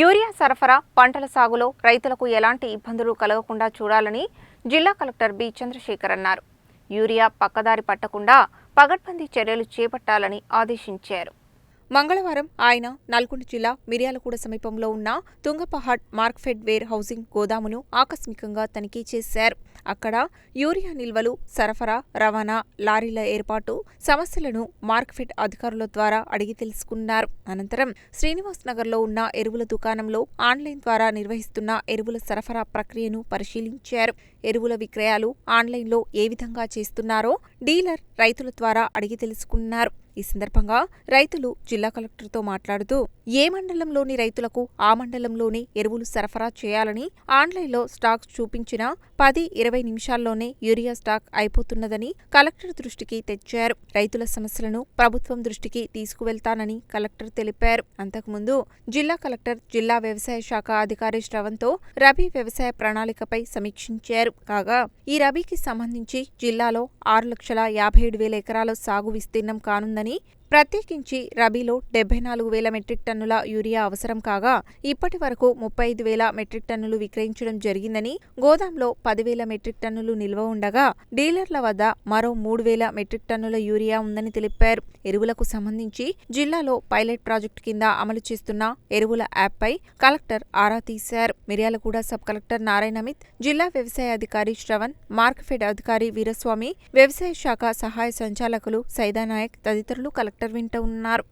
Urea సరఫరా పంటల సాగులో రైతులకు ఎలాంటి ఇబ్బందులు కలగకుండా చూడాలని జిల్లా కలెక్టర్ బి చంద్రశేఖర్ అన్నారు. యూరియా పక్కదారి పట్టకుండా పగడ్బందీ చర్యలు చేపట్టాలని ఆదేశించారు. మంగళవారం ఆయన నల్గొండ జిల్లా మిర్యాలగూడ సమీపంలో ఉన్న తుంగపహాడ్ మార్క్ఫెడ్ వేర్ హౌసింగ్ గోదామును ఆకస్మికంగా తనిఖీ చేశారు. అక్కడ యూరియా నిల్వలు సరఫరా రవాణా లారీల ఏర్పాటు సమస్యలను మార్క్ఫెడ్ అధికారుల ద్వారా అడిగి తెలుసుకున్నారు. అనంతరం శ్రీనివాస్ నగర్లో ఉన్న ఎరువుల దుకాణంలో ఆన్లైన్ ద్వారా నిర్వహిస్తున్న ఎరువుల సరఫరా ప్రక్రియను పరిశీలించారు. ఎరువుల విక్రయాలు ఆన్లైన్లో ఏ విధంగా చేస్తున్నారో డీలర్ రైతుల ద్వారా అడిగి తెలుసుకున్నారు. ఈ సందర్భంగా రైతులు జిల్లా కలెక్టర్తో మాట్లాడుతూ ఏ మండలంలోని రైతులకు ఆ మండలంలోనే ఎరువులు సరఫరా చేయాలని ఆన్లైన్లో స్టాక్ చూపించిన పది ఇరవై నిమిషాల్లోనే యూరియా స్టాక్ అయిపోతున్నదని కలెక్టర్ దృష్టికి తెచ్చారు. రైతుల సమస్యలను ప్రభుత్వం దృష్టికి తీసుకువెళ్తానని కలెక్టర్ తెలిపారు. అంతకుముందు జిల్లా కలెక్టర్ జిల్లా వ్యవసాయ శాఖ అధికారి శ్రవంతో రబీ వ్యవసాయ ప్రణాళికపై సమీక్షించారు. కాగా ఈ రబీకి సంబంధించి జిల్లాలో ఆరు లక్షల యాభై ఏడు వేల ఎకరాల సాగు విస్తీర్ణం కానుందని ప్రత్యేకించి రబీలో డెబ్బై నాలుగు వేల మెట్రిక్ టన్నుల యూరియా అవసరం కాగా ఇప్పటి వరకు ముప్పై ఐదు వేల మెట్రిక్ టన్నులు విక్రయించడం జరిగిందని గోదాంలో పదివేల మెట్రిక్ టన్నులు నిల్వ ఉండగా డీలర్ల వద్ద మరో మూడు వేల మెట్రిక్ టన్నుల యూరియా ఉందని తెలిపారు. ఎరువులకు సంబంధించి జిల్లాలో పైలట్ ప్రాజెక్టు కింద అమలు చేస్తున్న ఎరువుల యాప్పై కలెక్టర్ ఆరా తీశారు. మిర్యాలగూడ సబ్ కలెక్టర్ నారాయణమిత్ జిల్లా వ్యవసాయ అధికారి శ్రవణ్ మార్క్ఫెడ్ అధికారి వీరస్వామి వ్యవసాయ శాఖ సహాయ సంచాలకులు సైదానాయక్ తదితరులు కలెక్టర్ వెంట ఉన్నారు.